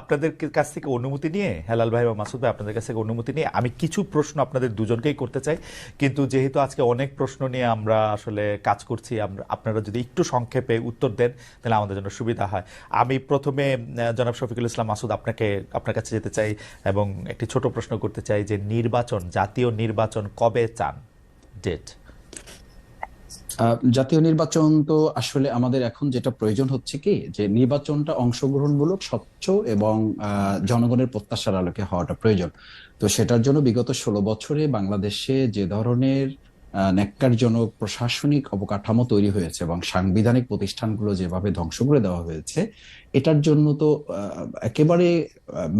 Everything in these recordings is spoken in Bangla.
আপনাদের কাছ থেকে অনুমতি নিয়ে, হেলাল ভাই বা মাসুদ ভাই আপনাদের কাছ থেকে অনুমতি নিয়ে, আমি কিছু প্রশ্ন আপনাদের দুজনকেই করতে চাই। কিন্তু যেহেতু আজকে অনেক প্রশ্ন নিয়ে আমরা আসলে কাজ করছি, আমরা আপনারা যদি একটু সংক্ষেপে উত্তর দেন, তাহলে আমাদের জন্য সুবিধা হয়। আমি প্রথমে জনাব শফিকুল ইসলাম মাসুদ আপনাকে আপনার কাছে যেতে চাই এবং একটি ছোট প্রশ্ন করতে চাই যে নির্বাচন, জাতীয় নির্বাচন কবে চান? ডেট জাতীয় নির্বাচন তো আসলে আমাদের এখন যেটা প্রয়োজন হচ্ছে কি, যে নির্বাচনটা অংশগ্রহণমূলক, স্বচ্ছ এবং জনগণের প্রত্যাশার আলোকে হওয়াটা প্রয়োজন। তো সেটার জন্য বিগত ষোলো বছরে বাংলাদেশে যে ধরনের ন্যাক্কারজনক প্রশাসনিক অবকাঠামো তৈরি হয়েছে এবং সাংবিধানিক প্রতিষ্ঠানগুলো যেভাবে ধ্বংস করে দেওয়া হয়েছে, এটার জন্য তো একেবারে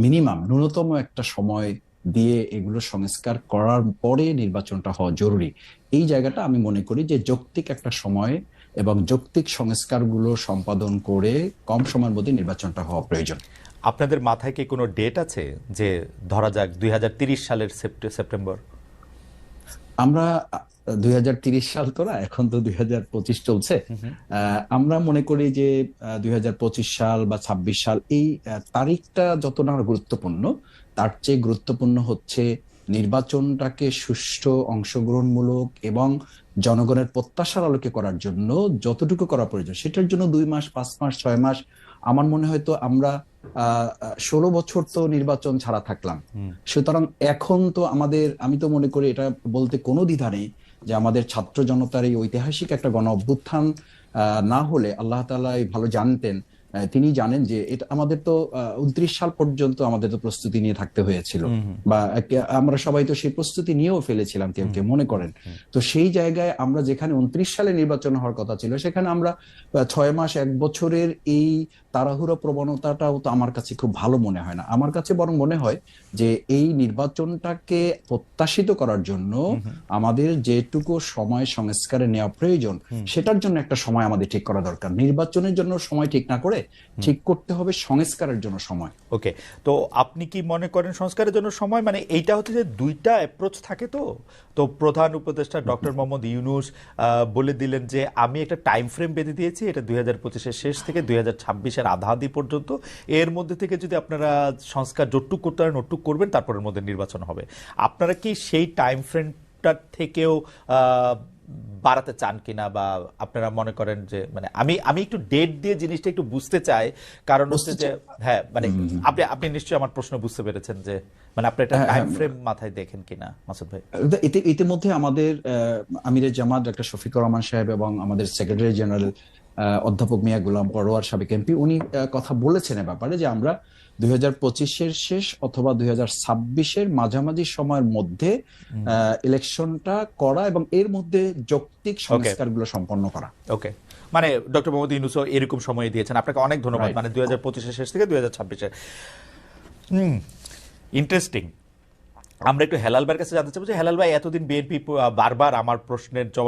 মিনিমাম, ন্যূনতম একটা সময় দিয়ে এগুলো সংস্কার করার পরে নির্বাচনটা হওয়া জরুরি। এই জায়গাটা আমি মনে করি যে যৌক্তিক একটা সময়ে এবং যৌক্তিক সংস্কারগুলো সম্পাদন করে কম সময়ের মধ্যে নির্বাচনটা হওয়া প্রয়োজন। আপনাদের মাথায় কি কোনো ডেট আছে যে ধরা যাক দুই সালের সেপ্টেম্বর? আমরা দুই সাল তো না এখন তো দুই হাজার পঁচিশ চলছে। আহ, আমরা মনে করি যে দুই হাজার পঁচিশ সাল বা ২৬ সাল এই তারিখটা যত না গুরুত্বপূর্ণ তার চেয়ে গুরুত্বপূর্ণ হচ্ছে নির্বাচনটাকে সুষ্ঠু অংশগ্রহণমূলক এবং জনগণের প্রত্যাশার আলোকে করার জন্য যতটুকু করা প্রয়োজন সেটার জন্য দুই মাস পাঁচ মাস ছয় মাস আমার মনে হয় তো আমরা আহ ষোলো বছর তো নির্বাচন ছাড়া থাকলাম। সুতরাং এখন তো আমাদের আমি তো মনে করি এটা বলতে কোনো দ্বিধা নেই যে আমাদের ছাত্র জনতার এই ঐতিহাসিক একটা গণ অভ্যুত্থান না হলে আল্লাহ তালা ভালো জানতেন। তিনি জানেন যে এটা আমাদের তো উনত্রিশ সাল পর্যন্ত আমাদের তো প্রস্তুতি নিয়ে থাকতে হয়েছিল। বা আমরা সবাই তো সেই প্রস্তুতি নিয়েও ফেলেছিলাম কেউ কেউ মনে করেন। তো সেই জায়গায় আমরা যেখানে উনত্রিশ সালে নির্বাচন হওয়ার কথা ছিল সেখানে আমরা ছয় মাস এক বছরের এই তাড়াহুড়ো প্রবণতাটাও তো আমার কাছে খুব ভালো মনে হয় না। আমার কাছে বরং মনে হয় যে এই নির্বাচনটাকে প্রত্যাশিত করার জন্য আমাদের যেটুকু সময় সংস্কারে নেওয়া প্রয়োজন সেটার জন্য একটা সময় আমাদের ঠিক করা দরকার। নির্বাচনের জন্য সময় ঠিক না করে ঠিক করতে হবে সংস্কারের জন্য সময়। ওকে তো আপনি কি মনে করেন সংস্কারের জন্য সময়? মানে এইটা হচ্ছে যে দুইটা অ্যাপ্রোচ থাকে তো? তো প্রধান উপদেষ্টা ডক্টর মোহাম্মদ ইউনুস বলে দিলেন যে আমি একটা টাইম ফ্রেম বেঁধে দিয়েছি এটা দুই হাজার পঁচিশের শেষ থেকে দুই হাজার ছাব্বিশের আধাদি পর্যন্ত। এর মধ্যে থেকে যদি আপনারা সংস্কার জটুক করতে পারেন ওটুক করবেন তারপরের মধ্যে নির্বাচন হবে। আপনারা কি সেই টাইম ফ্রেমটার থেকেও বাড়াতে চান কিনা বা আপনারা মনে করেন যে মানে আমি আমি একটু ডেট দিয়ে জিনিসটা একটু বুঝতে চাই। কারণ হচ্ছে যে হ্যাঁ মানে আপনি আপনি নিশ্চয়ই আমার প্রশ্ন বুঝতে পেরেছেন যে মানে আপনি একটা হ্যাঁ, টাইম হ্যাঁ। ফ্রেম মাথায় দেখেন কিনা মাসুদ ভাই? এতে ইতিমধ্যে আমাদের আহ, আমিরের জামাত ডক্টর শফিকুর রহমান সাহেব এবং আমাদের সেক্রেটারি জেনারেল অধ্যাপক মিয়া গুলাম পরোয়ার সাবেক এমপি উনি কথা বলেছেন এ ব্যাপারে যে আমরা দুই হাজার পঁচিশের শেষ অথবা দুই হাজার ছাব্বিশের মাঝামাঝি সময়ের মধ্যে ইলেকশনটা করা এবং এর মধ্যে যৌক্তিক সংস্কারগুলো সম্পন্ন করা। ওকে মানে ডক্টর মোহাম্মদ ইউনুসও এরকম সময় দিয়েছেন। আপনাকে অনেক ধন্যবাদ। মানে দুই হাজার পঁচিশের শেষ থেকে দুই হাজার ছাব্বিশের হুম ইন্টারেস্টিং আমরা একটু হেলাল ভাইয়ের কাছে জানতে চাবো যে হেলাল ভাই এতদিন বিএনপি বারবার আমার প্রশ্নের জবাব